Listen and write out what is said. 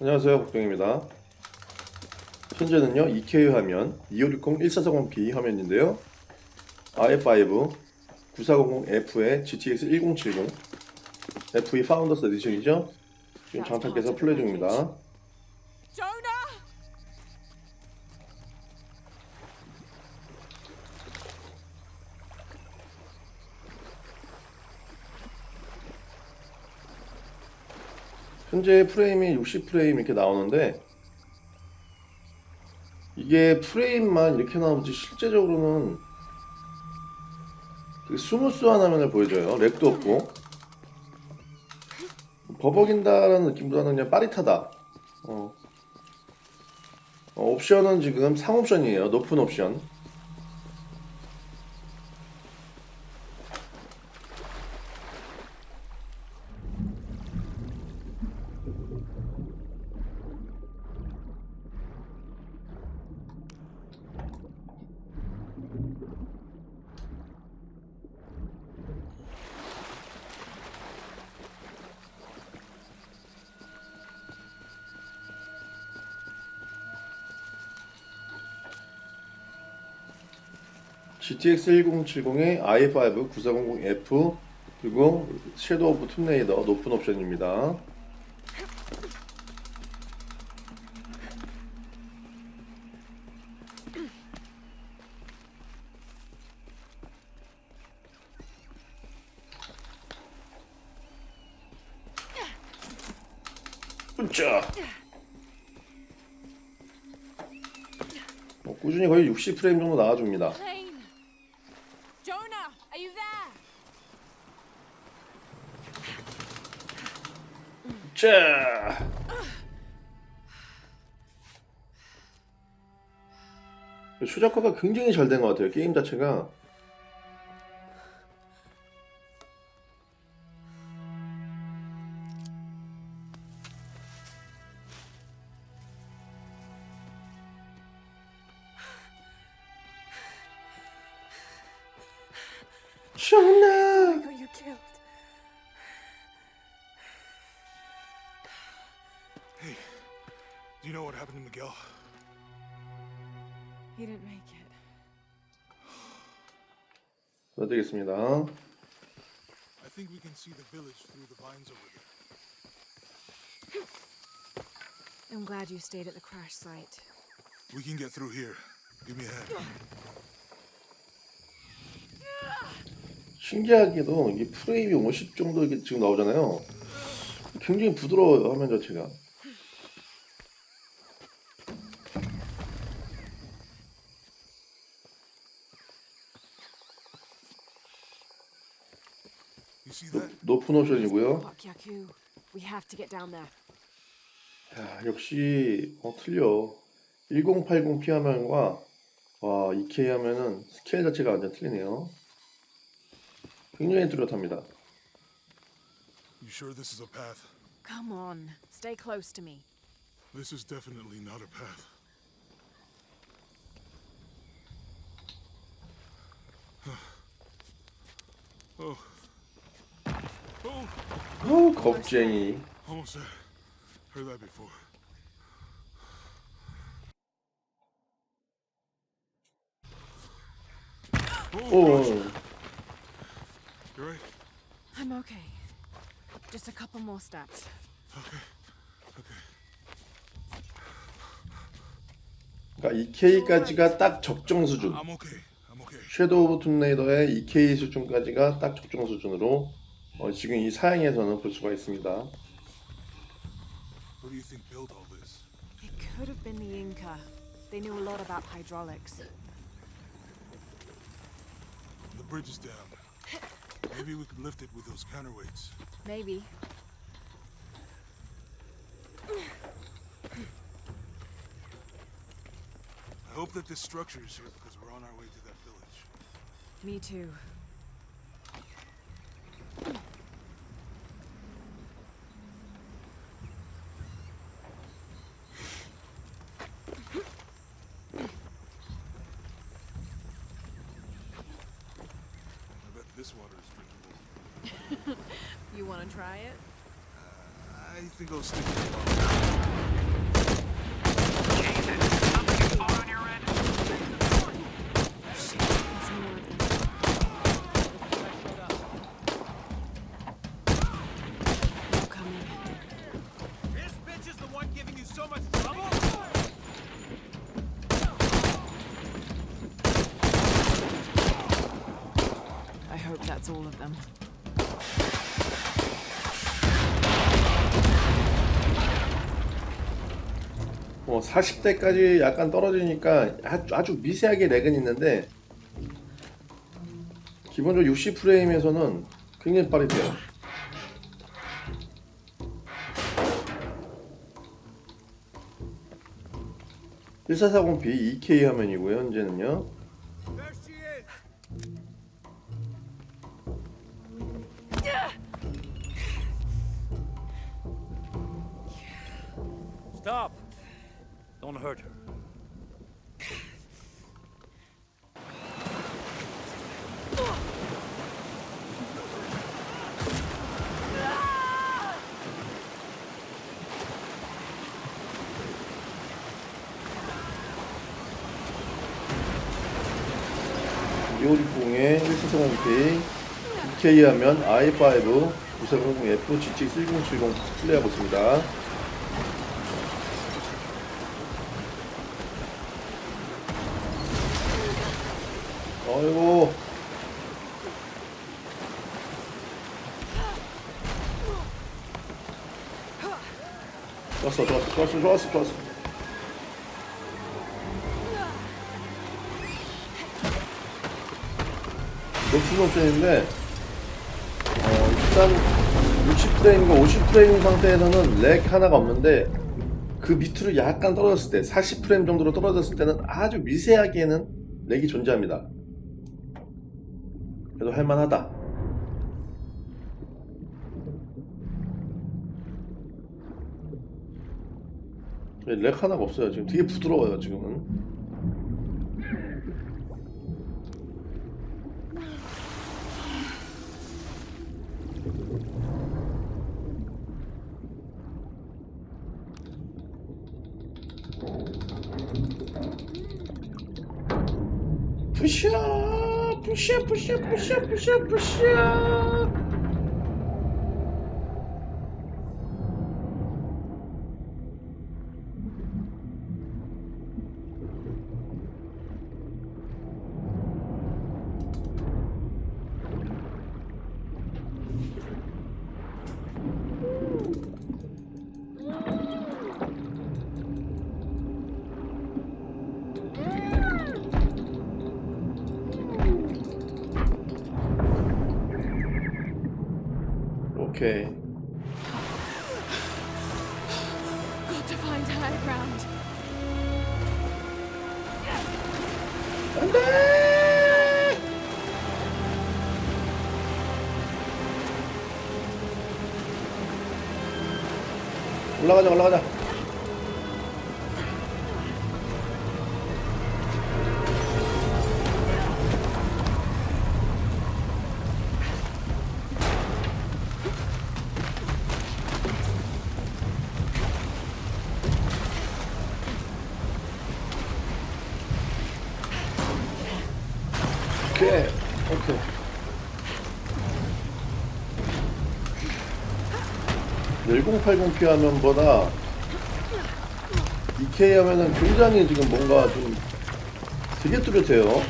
안녕하세요 박병입니다. 현재는요 EK 화면 2560-1440p 화면인데요. i5 9400F의 GTX 1070 FE 파운더스 에디션이죠? 지금 장착해서 플레이 중입니다 현재 프레임이 60프레임 이렇게 나오는데 이게 프레임만 이렇게 나오지 실제적으로는 되게 스무스한 화면을 보여줘요. 렉도 없고. 버벅인다라는 느낌보다는 그냥 빠릿하다. 어. 어, 옵션은 지금 상옵션이에요. 높은 옵션 GTX 1070의 i5 9400F 그리고 섀도우 오브 툼레이더 높은 옵션입니다. 자. 어, 꾸준히 거의 60프레임 정도 나와줍니다. Plane! Jonah, are you there? 자. 최적화가 굉장히 잘 된 것 같아요. 게임 자체가. He didn't make it. 부탁드리겠습니다. I think we can see the village through the vines over there. I'm glad you stayed at the crash site. We can get through here. Give me a hand. 신기하게도 이 프레임이 50 정도 이렇게 지금 나오잖아요. 굉장히 부드러워요 화면 자체가. 높은 옵션이고요. Fuck Yaku. We have to get down there. 야, 역시 어, 틀려. 1080p 화면과 와 2K 화면은 스케일 자체가 완전 틀리네요. 굉장히 뚜렷합니다. You sure this is a path? Come on, stay close to me. This is definitely not a path. oh. Oh, 어우 겁쟁이. almost there. Heard that before. Oh, 오, you're right. I'm okay. Just a couple more steps. Okay. Okay. 그러니까 2K까지가 딱 적정 수준. I'm okay. I'm okay. 섀도우 오브 툼레이더의 2K 수준까지가 딱 적정 수준으로 어, 지금 이 사양에서는 볼 수가 있습니다. Who do you think built all this? It could have been the Inca. They knew a lot about hydraulics. The bridge is down. Maybe we could lift it with those counterweights. Maybe. I hope that this structure is here because we're on our way to that village. Me too. You want to try it? I think I'll stick to the bottle. Shit, there's more of them. They're. This bitch is the one giving you so much trouble? I hope that's all of them. 뭐 40대까지 약간 떨어지니까 아주, 미세하게 렉은 있는데 기본적으로 60프레임에서는 굉장히 빠르대요. (1440p) 2K 화면이고요 현재는요! Stop! Don't hurt her. 이오리공의 1440p 2K 하면 i5 940F GTX 1070 플레이하고 있습니다 아이고 좋았어 좋았어 좋았어 좋았어 좋았어. 높은 옵션인데 어, 일단 60프레임과 50프레임 상태에서는 렉 하나가 없는데 그 밑으로 약간 떨어졌을 때 40프레임 정도로 떨어졌을 때는 아주 미세하게는 렉이 존재합니다. 그래도 할만하다 렉 하나가 없어요. 지금 되게 부드러워요 지금은. 부셔 부셔 부셔 부셔 부셔 부셔 오케이. 안돼 올라가자 올라가자 오케이. 오케이. (1080p) 화면보다 2K 화면은 굉장히 지금 뭔가 좀 되게 뚜렷해요